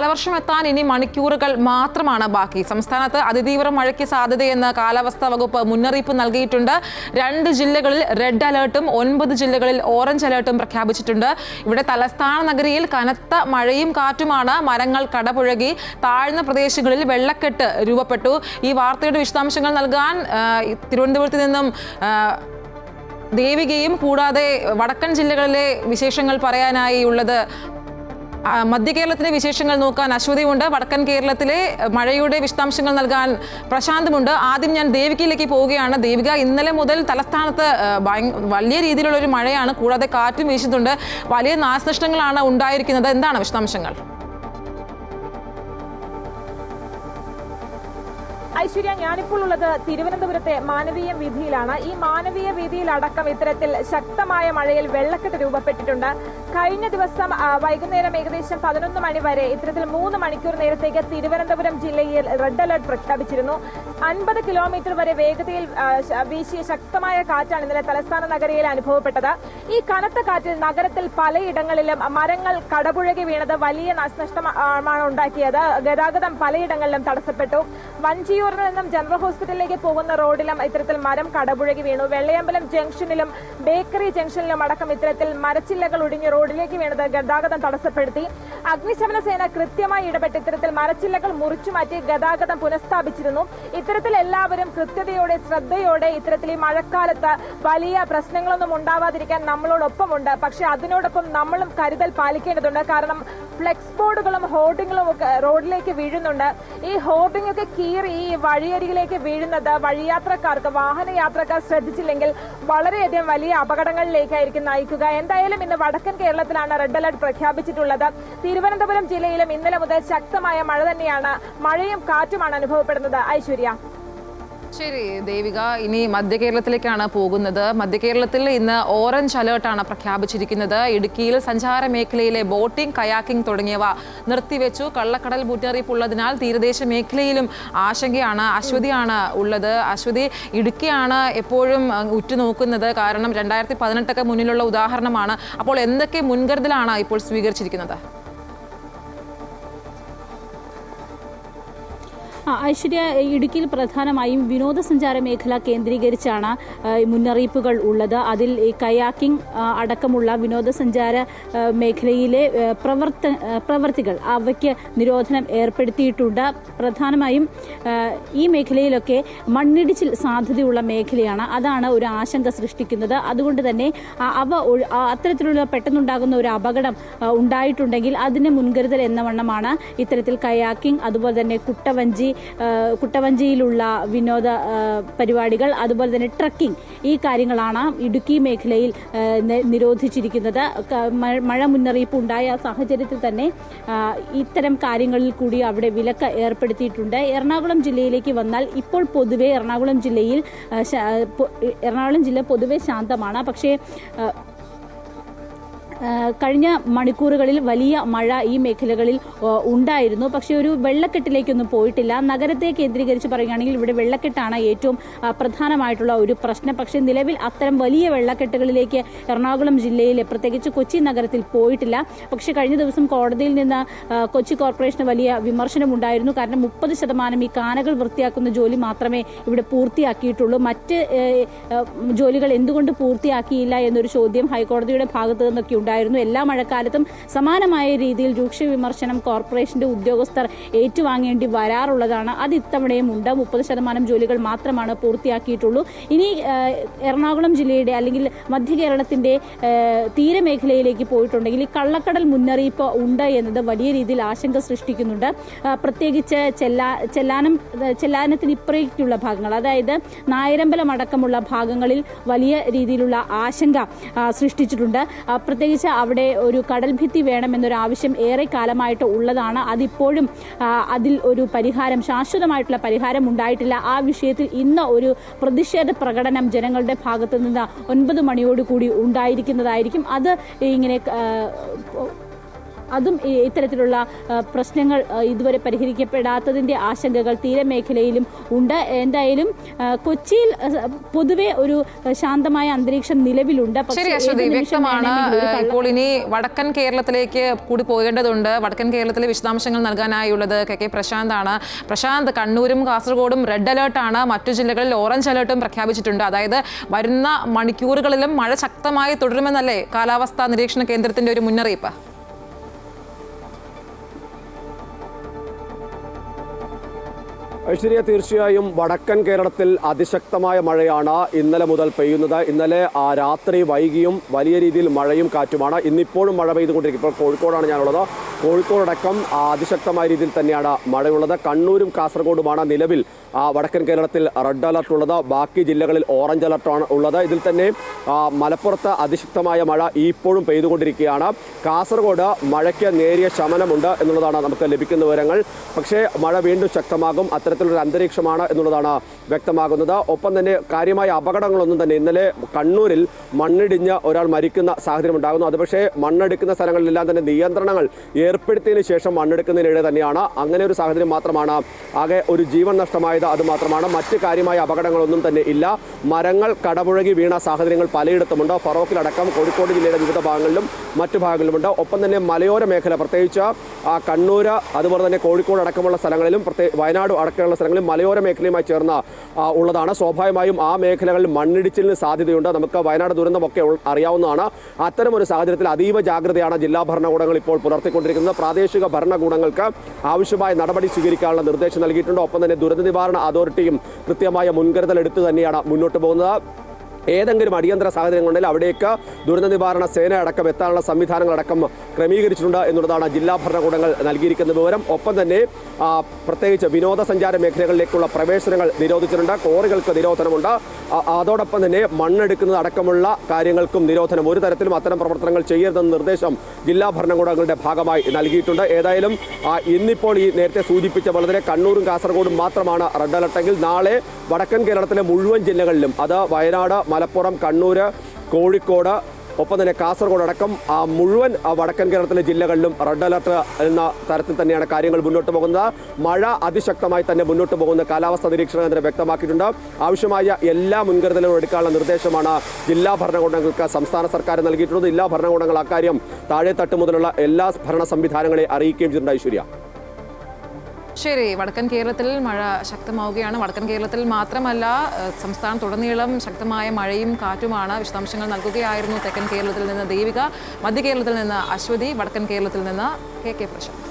കാലവർഷം എത്താൻ ഇനി മണിക്കൂറുകൾ മാത്രമാണ് ബാക്കി. സംസ്ഥാനത്ത് അതിതീവ്ര മഴയ്ക്ക് സാധ്യതയെന്ന് കാലാവസ്ഥാ വകുപ്പ് മുന്നറിയിപ്പ് നൽകിയിട്ടുണ്ട്. രണ്ട് ജില്ലകളിൽ റെഡ് അലേർട്ടും ഒൻപത് ജില്ലകളിൽ ഓറഞ്ച് അലേർട്ടും പ്രഖ്യാപിച്ചിട്ടുണ്ട്. ഇവിടെ തലസ്ഥാന നഗരിയിൽ കനത്ത മഴയും കാറ്റുമാണ്. മരങ്ങൾ കടപുഴകി താഴ്ന്ന പ്രദേശങ്ങളിൽ വെള്ളക്കെട്ട് രൂപപ്പെട്ടു. ഈ വാർത്തയുടെ വിശദാംശങ്ങൾ നൽകാൻ തിരുവനന്തപുരത്ത് നിന്നും ദേവികയും കൂടാതെ വടക്കൻ ജില്ലകളിലെ വിശേഷങ്ങൾ പറയാനായി ഉള്ളത് മധ്യ കേരളത്തിലെ വിശേഷങ്ങൾ നോക്കാൻ അശ്വതിയുണ്ട്. വടക്കൻ കേരളത്തിലെ മഴയുടെ വിശദാംശങ്ങൾ നൽകാൻ പ്രശാന്തുമുണ്ട്. ആദ്യം ഞാൻ ദേവികയിലേക്ക് പോവുകയാണ്. ദേവിക ഇന്നലെ മുതൽ തലസ്ഥാനത്ത് വലിയ രീതിയിലുള്ള ഒരു മഴയാണ്. കൂടാതെ കാറ്റും വീശുന്നുണ്ട്. വലിയ നാശനഷ്ടങ്ങളാണ് ഉണ്ടായിരിക്കുന്നത്. എന്താണ് വിശദാംശങ്ങൾ? ഐശ്വര്യ ഞാനിപ്പോൾ ഉള്ളത് തിരുവനന്തപുരത്തെ മാനവീയ വീതിയിലാണ് ഈ മാനവീയ വീതിയിൽ അടക്കം ഇത്തരത്തിൽ ശക്തമായ മഴയിൽ വെള്ളക്കെട്ട് രൂപപ്പെട്ടിട്ടുണ്ട്. കഴിഞ്ഞ ദിവസം വൈകുന്നേരം ഏകദേശം പതിനൊന്ന് മണി വരെ ഇത്തരത്തിൽ മൂന്ന് മണിക്കൂർ നേരത്തേക്ക് തിരുവനന്തപുരം ജില്ലയിൽ റെഡ് അലർട്ട് പ്രഖ്യാപിച്ചിരുന്നു. അൻപത് കിലോമീറ്റർ വരെ വേഗതയിൽ വീശിയ ശക്തമായ കാറ്റാണ് ഇന്നലെ തലസ്ഥാന നഗരയിൽ അനുഭവപ്പെട്ടത്. ഈ കനത്ത കാറ്റിൽ നഗരത്തിൽ പലയിടങ്ങളിലും മരങ്ങൾ കടപുഴകി വീണത് വലിയ നാശനഷ്ടമാണ് ഉണ്ടാക്കിയത്. ഗതാഗതം പലയിടങ്ങളിലും തടസ്സപ്പെട്ടു. വഞ്ചിയൂരിൽ നിന്നും ജനറൽ ഹോസ്പിറ്റലിലേക്ക് പോകുന്ന റോഡിലും ഇത്തരത്തിൽ മരം കടപുഴകി വീണു. വെള്ളയമ്പലം ജംഗ്ഷനിലും ബേക്കറി ജംഗ്ഷനിലും അടക്കം ഇത്തരത്തിൽ മരച്ചില്ലകൾ ഒടിഞ്ഞ് റോഡിലേക്ക് വീണത് ഗതാഗതം തടസ്സപ്പെടുത്തി. അഗ്നിശമന സേന കൃത്യമായി ഇടപെട്ട് ഇത്തരത്തിൽ മരച്ചില്ലകൾ മുറിച്ചു മാറ്റി ഗതാഗതം പുനഃസ്ഥാപിച്ചിരുന്നു. ഇത്തരത്തിൽ എല്ലാവരും കൃത്യതയോടെ ശ്രദ്ധയോടെ ഇത്തരത്തിൽ ഈ മഴക്കാലത്ത് വലിയ പ്രശ്നങ്ങളൊന്നും ഉണ്ടാവാതിരിക്കാൻ നമ്മളോടൊപ്പമുണ്ട്. പക്ഷെ അതിനോടൊപ്പം നമ്മളും കരുതൽ പാലിക്കേണ്ടതുണ്ട്. കാരണം ഫ്ലെക്സ് ബോർഡുകളും ഹോർഡിങ്ങുകളും ഒക്കെ റോഡിലേക്ക് വീഴുന്നുണ്ട്. ഈ ഹോർഡിംഗ് ഒക്കെ കീറി ഈ വഴിയരികിലേക്ക് വീഴുന്നത് വഴിയാത്രക്കാർക്ക് വാഹന യാത്രക്കാർ ശ്രദ്ധിച്ചില്ലെങ്കിൽ വളരെയധികം വലിയ അപകടങ്ങളിലേക്കായിരിക്കും നയിക്കുക. എന്തായാലും ഇന്ന് വടക്കൻ കേരളത്തിലാണ് റെഡ് അലർട്ട് പ്രഖ്യാപിച്ചിട്ടുള്ളത്. തിരുവനന്തപുരം ജില്ലയിലും ഇന്നലെ മുതൽ ശക്തമായ മഴ തന്നെയാണ് മഴയും കാറ്റുമാണ് അനുഭവപ്പെടുന്നത്. ഐശ്വര്യ. ശരി ദേവിക ഇനി മധ്യ കേരളത്തിലേക്കാണ് പോകുന്നത്. മധ്യ കേരളത്തിൽ ഇന്ന് ഓറഞ്ച് അലേർട്ടാണ് പ്രഖ്യാപിച്ചിരിക്കുന്നത്. ഇടുക്കിയിൽ സഞ്ചാര മേഖലയിലെ ബോട്ടിംഗ് കയാക്കിംഗ് തുടങ്ങിയവ നിർത്തിവെച്ചു. കള്ളക്കടൽ മുന്നറിയിപ്പ് ഉള്ളതിനാൽ തീരദേശ മേഖലയിലും ആശങ്കയാണ് അശ്വതിയാണ് ഉള്ളത്. അശ്വതി ഇടുക്കിയാണ് എപ്പോഴും ഉറ്റുനോക്കുന്നത്. കാരണം രണ്ടായിരത്തി പതിനെട്ടൊക്കെ മുന്നിലുള്ള ഉദാഹരണമാണ്. അപ്പോൾ എന്തൊക്കെ മുൻകരുതലാണ് ഇപ്പോൾ സ്വീകരിച്ചിരിക്കുന്നത്? ഐശ്വര്യ ഇടുക്കിയിൽ പ്രധാനമായും വിനോദസഞ്ചാര മേഖല കേന്ദ്രീകരിച്ചാണ് മുന്നറിയിപ്പുകൾ ഉള്ളത്. അതിൽ ഈ കയാക്കിംഗ് അടക്കമുള്ള വിനോദസഞ്ചാര മേഖലയിലെ പ്രവർത്ത പ്രവർത്തികൾ അവയ്ക്ക് നിരോധനം ഏർപ്പെടുത്തിയിട്ടുണ്ട്. പ്രധാനമായും ഈ മേഖലയിലൊക്കെ മണ്ണിടിച്ചിൽ സാധ്യതയുള്ള മേഖലയാണ്. അതാണ് ഒരു ആശങ്ക സൃഷ്ടിക്കുന്നത്. അതുകൊണ്ട് തന്നെ അവ അത്തരത്തിലുള്ള പെട്ടെന്നുണ്ടാകുന്ന ഒരു അപകടം ഉണ്ടായിട്ടുണ്ടെങ്കിൽ അതിന് മുൻകരുതൽ എന്ന വണ്ണമാണ് ഇത്തരത്തിൽ കയാക്കിംഗ് അതുപോലെ തന്നെ കുട്ടവഞ്ചി കുട്ടവഞ്ചിയിലുള്ള വിനോദ പരിപാടികൾ അതുപോലെ തന്നെ ട്രക്കിംഗ് ഈ കാര്യങ്ങളാണ് ഇടുക്കി മേഖലയിൽ നിരോധിച്ചിരിക്കുന്നത്. മഴ- മുന്നറിയിപ്പ് ഉണ്ടായ സാഹചര്യത്തിൽ തന്നെ ഇത്തരം കാര്യങ്ങളിൽ കൂടി അവിടെ വിലക്ക് ഏർപ്പെടുത്തിയിട്ടുണ്ട്. എറണാകുളം ജില്ലയിലേക്ക് വന്നാൽ ഇപ്പോൾ പൊതുവെ എറണാകുളം ജില്ലയിൽ എറണാകുളം ജില്ല പൊതുവെ ശാന്തമാണ്. പക്ഷേ കഴിഞ്ഞ മണിക്കൂറുകളിൽ വലിയ മഴ ഈ മേഖലകളിൽ ഉണ്ടായിരുന്നു. പക്ഷേ ഒരു വെള്ളക്കെട്ടിലേക്കൊന്നും പോയിട്ടില്ല. നഗരത്തെ കേന്ദ്രീകരിച്ച് പറയുകയാണെങ്കിൽ ഇവിടെ വെള്ളക്കെട്ടാണ് ഏറ്റവും പ്രധാനമായിട്ടുള്ള ഒരു പ്രശ്നം. പക്ഷേ നിലവിൽ അത്തരം വലിയ വെള്ളക്കെട്ടുകളിലേക്ക് എറണാകുളം ജില്ലയിൽ പ്രത്യേകിച്ച് കൊച്ചി നഗരത്തിൽ പോയിട്ടില്ല. പക്ഷേ കഴിഞ്ഞ ദിവസം കോടതിയിൽ നിന്ന് കൊച്ചി കോർപ്പറേഷന് വലിയ വിമർശനമുണ്ടായിരുന്നു. കാരണം മുപ്പത് ശതമാനം ഈ കാനകൾ വൃത്തിയാക്കുന്ന ജോലി മാത്രമേ ഇവിടെ പൂർത്തിയാക്കിയിട്ടുള്ളൂ. മറ്റ് ജോലികൾ എന്തുകൊണ്ട് പൂർത്തിയാക്കിയില്ല എന്നൊരു ചോദ്യം ഹൈക്കോടതിയുടെ ഭാഗത്തു നിന്നൊക്കെ ഉണ്ടായിരുന്നു. എല്ലാ മഴക്കാലത്തും സമാനമായ രീതിയിൽ രൂക്ഷ വിമർശനം കോർപ്പറേഷന്റെ ഉദ്യോഗസ്ഥർ ഏറ്റുവാങ്ങേണ്ടി വരാറുള്ളതാണ്. അത് ഇത്തവണയും ഉണ്ട്. മുപ്പത് ശതമാനം ജോലികൾ മാത്രമാണ് പൂർത്തിയാക്കിയിട്ടുള്ളൂ. ഇനി എറണാകുളം ജില്ലയുടെ അല്ലെങ്കിൽ മധ്യ കേരളത്തിന്റെ തീരമേഖലയിലേക്ക് പോയിട്ടുണ്ടെങ്കിൽ ഈ കള്ളക്കടൽ മുന്നറിയിപ്പ് ഉണ്ട് എന്നത് വലിയ രീതിയിൽ ആശങ്ക സൃഷ്ടിക്കുന്നുണ്ട്. പ്രത്യേകിച്ച് ചെല്ലാ ചെല്ലാനം ചെല്ലാനത്തിന് ഇപ്പുറേക്കുള്ള ഭാഗങ്ങൾ അതായത് നായരമ്പലം അടക്കമുള്ള ഭാഗങ്ങളിൽ വലിയ രീതിയിലുള്ള ആശങ്ക സൃഷ്ടിച്ചിട്ടുണ്ട്. ആ, പ്രത്യേകിച്ച് അവിടെ ഒരു കടൽ ഭിത്തി വേണമെന്നൊരു ആവശ്യം ഏറെ കാലമായിട്ട് ഉള്ളതാണ്. അതിപ്പോഴും അതിൽ ഒരു പരിഹാരം ശാശ്വതമായിട്ടുള്ള പരിഹാരം ഉണ്ടായിട്ടില്ല. ആ വിഷയത്തിൽ ഇന്ന് ഒരു പ്രതിഷേധ പ്രകടനം ജനങ്ങളുടെ ഭാഗത്തു നിന്ന് ഒൻപത് മണിയോടുകൂടി ഉണ്ടായിരിക്കുന്നതായിരിക്കും. അത് ഇങ്ങനെ അതും ഇത്തരത്തിലുള്ള പ്രശ്നങ്ങൾ ഇതുവരെ പരിഹരിക്കപ്പെടാത്തതിന്റെ ആശങ്കകൾ തീരമേഖലയിലും ഉണ്ട്. എന്തായാലും കൊച്ചിയിൽ പൊതുവെ ഒരു ശാന്തമായ അന്തരീക്ഷം നിലവിലുണ്ട്. വ്യക്തമാണ്. ഇപ്പോൾ ഇനി വടക്കൻ കേരളത്തിലേക്ക് കൂടി പോകേണ്ടതുണ്ട്. വടക്കൻ കേരളത്തിലെ വിശദാംശങ്ങൾ നൽകാനായുള്ളത് കെ കെ പ്രശാന്താണ്. പ്രശാന്ത് കണ്ണൂരും കാസർഗോഡും റെഡ് അലേർട്ടാണ്. മറ്റു ജില്ലകളിൽ ഓറഞ്ച് അലേർട്ടും പ്രഖ്യാപിച്ചിട്ടുണ്ട്. അതായത് വരുന്ന മണിക്കൂറുകളിലും മഴ ശക്തമായി തുടരുമെന്നല്ലേ കാലാവസ്ഥാ നിരീക്ഷണ കേന്ദ്രത്തിന്റെ ഒരു മുന്നറിയിപ്പ്? ഐശ്വര്യ തീർച്ചയായും വടക്കൻ കേരളത്തിൽ അതിശക്തമായ മഴയാണ് ഇന്നലെ മുതൽ പെയ്യുന്നത്. ഇന്നലെ ആ രാത്രി വൈകിയും വലിയ രീതിയിൽ മഴയും കാറ്റുമാണ്. ഇന്നിപ്പോഴും മഴ പെയ്തുകൊണ്ടിരിക്കും. ഇപ്പോൾ കോഴിക്കോടാണ് ഞാനുള്ളത്. കോഴിക്കോടടക്കം ആ, അതിശക്തമായ രീതിയിൽ തന്നെയാണ് മഴയുള്ളത്. കണ്ണൂരും കാസർഗോഡുമാണ് നിലവിൽ വടക്കൻ കേരളത്തിൽ റെഡ് അലർട്ട് ഉള്ളത്. ബാക്കി ജില്ലകളിൽ ഓറഞ്ച് അലർട്ടാണ് ഉള്ളത്. ഇതിൽ തന്നെ മലപ്പുറത്ത് അതിശക്തമായ മഴ ഇപ്പോഴും പെയ്തുകൊണ്ടിരിക്കുകയാണ്. കാസർഗോഡ് മഴയ്ക്ക് നേരിയ ശമനമുണ്ട് എന്നുള്ളതാണ് നമുക്ക് ലഭിക്കുന്ന വിവരങ്ങൾ. പക്ഷേ മഴ വീണ്ടും ശക്തമാകും. അത്തരത്തിലൊരു അന്തരീക്ഷമാണ് എന്നുള്ളതാണ് വ്യക്തമാകുന്നത്. ഒപ്പം തന്നെ കാര്യമായ അപകടങ്ങളൊന്നും തന്നെ ഇന്നലെ കണ്ണൂരിൽ മണ്ണിടിഞ്ഞ് ഒരാൾ മരിക്കുന്ന സാഹചര്യം ഉണ്ടാകുന്നു. അത് പക്ഷേ മണ്ണെടുക്കുന്ന സ്ഥലങ്ങളിലെല്ലാം തന്നെ നിയന്ത്രണങ്ങൾ ഏർപ്പെടുത്തിയതിനു ശേഷം മണ്ണെടുക്കുന്നതിനിടെ തന്നെയാണ്. അങ്ങനെ ഒരു സാഹചര്യം മാത്രമാണ്. ആകെ ഒരു ജീവൻ നഷ്ടമായത് അത് മാത്രമാണ്. മറ്റ് കാര്യമായ അപകടങ്ങളൊന്നും തന്നെ ഇല്ല. മരങ്ങൾ കടപുഴകി വീണ സാഹചര്യങ്ങൾ പലയിടത്തുമുണ്ട്. ഫറോക്കിലടക്കം കോഴിക്കോട് ജില്ലയുടെ വിവിധ ഭാഗങ്ങളിലും മറ്റു ഭാഗങ്ങളിലുമുണ്ട്. ഒപ്പം തന്നെ മലയോര മേഖല പ്രത്യേകിച്ച് ആ കണ്ണൂര് അതുപോലെ തന്നെ കോഴിക്കോട് അടക്കമുള്ള സ്ഥലങ്ങളിലും പ്രത്യേക വയനാട് അടക്കമുള്ള സ്ഥലങ്ങളിലും മലയോര മേഖലയുമായി ചേർന്ന ഉള്ളതാണ്. സ്വാഭാവികമായും ആ മേഖലകളിൽ മണ്ണിടിച്ചിലിന് സാധ്യതയുണ്ട്. നമുക്ക് വയനാട് ദുരന്തമൊക്കെ അറിയാവുന്നതാണ്. അത്തരം ഒരു സാഹചര്യത്തിൽ അതീവ ജാഗ്രതയാണ് ജില്ലാ ഭരണകൂടങ്ങൾ ഇപ്പോൾ പുലർത്തിക്കൊണ്ടിരിക്കുന്നത്. പ്രാദേശിക ഭരണകൂടങ്ങൾക്ക് ആവശ്യമായ നടപടി സ്വീകരിക്കാനുള്ള നിർദ്ദേശം നൽകിയിട്ടുണ്ട്. ഒപ്പം തന്നെ ദുരന്ത നിവാരണ അതോറിറ്റിയും കൃത്യമായ മുൻകരുതൽ എടുത്തു തന്നെയാണ് മുന്നോട്ട് പോകുന്നത്. ഏതെങ്കിലും അടിയന്തര സാഹചര്യങ്ങളുണ്ടെങ്കിൽ അവിടേക്ക് ദുരന്ത നിവാരണ സേന അടക്കം എത്താനുള്ള സംവിധാനങ്ങളടക്കം ക്രമീകരിച്ചിട്ടുണ്ട് എന്നുള്ളതാണ് ജില്ലാ ഭരണകൂടങ്ങൾ നൽകിയിരിക്കുന്ന വിവരം. ഒപ്പം തന്നെ പ്രത്യേകിച്ച് വിനോദസഞ്ചാര മേഖലകളിലേക്കുള്ള പ്രവേശനങ്ങൾ നിരോധിച്ചിട്ടുണ്ട്. കോറികൾക്ക് നിരോധനമുണ്ട്. അതോടൊപ്പം തന്നെ മണ്ണെടുക്കുന്നത് അടക്കമുള്ള കാര്യങ്ങൾക്കും നിരോധനം. ഒരു തരത്തിലും അത്തരം പ്രവർത്തനങ്ങൾ ചെയ്യരുതെന്ന നിർദ്ദേശം ജില്ലാ ഭരണകൂടങ്ങളുടെ ഭാഗമായി നൽകിയിട്ടുണ്ട്. ഏതായാലും ഇന്നിപ്പോൾ ഈ നേരത്തെ സൂചിപ്പിച്ച വളരെ കണ്ണൂരും കാസർഗോഡും മാത്രമാണ് റെഡ് അലർട്ടെങ്കിൽ നാളെ വടക്കൻ കേരളത്തിലെ മുഴുവൻ ജില്ലകളിലും അത് വയനാട് മലപ്പുറം കണ്ണൂർ കോഴിക്കോട് ഒപ്പം തന്നെ കാസർഗോഡ് അടക്കം ആ മുഴുവൻ വടക്കൻ കേരളത്തിലെ ജില്ലകളിലും റെഡ് അലർട്ട് എന്ന തരത്തിൽ തന്നെയാണ് കാര്യങ്ങൾ മുന്നോട്ട് പോകുന്നത്. മഴ അതിശക്തമായി തന്നെ മുന്നോട്ട് പോകുന്ന കാലാവസ്ഥാ നിരീക്ഷണ കേന്ദ്രം വ്യക്തമാക്കിയിട്ടുണ്ട്. ആവശ്യമായ എല്ലാ മുൻകരുതലുകളും എടുക്കാനുള്ള നിർദ്ദേശമാണ് ജില്ലാ ഭരണകൂടങ്ങൾക്ക് സംസ്ഥാന സർക്കാർ നൽകിയിട്ടുള്ളത്. ജില്ലാ ഭരണകൂടങ്ങൾ അക്കാര്യം താഴെത്തട്ട് മുതലുള്ള എല്ലാ ഭരണ സംവിധാനങ്ങളെ അറിയിക്കുകയും ചെയ്തിട്ടുണ്ട് ഐശ്വര്യ. ശരി വടക്കൻ കേരളത്തിൽ മഴ ശക്തമാവുകയാണ്. വടക്കൻ കേരളത്തിൽ മാത്രമല്ല സംസ്ഥാനത്തുടനീളം ശക്തമായ മഴയും കാറ്റുമാണ് വിശദാംശങ്ങൾ നൽകുകയായിരുന്നു തെക്കൻ കേരളത്തിൽ നിന്ന് ദേവിക മധ്യ കേരളത്തിൽ നിന്ന് അശ്വതി വടക്കൻ കേരളത്തിൽ നിന്ന് കെ കെ പ്രശാന്ത്.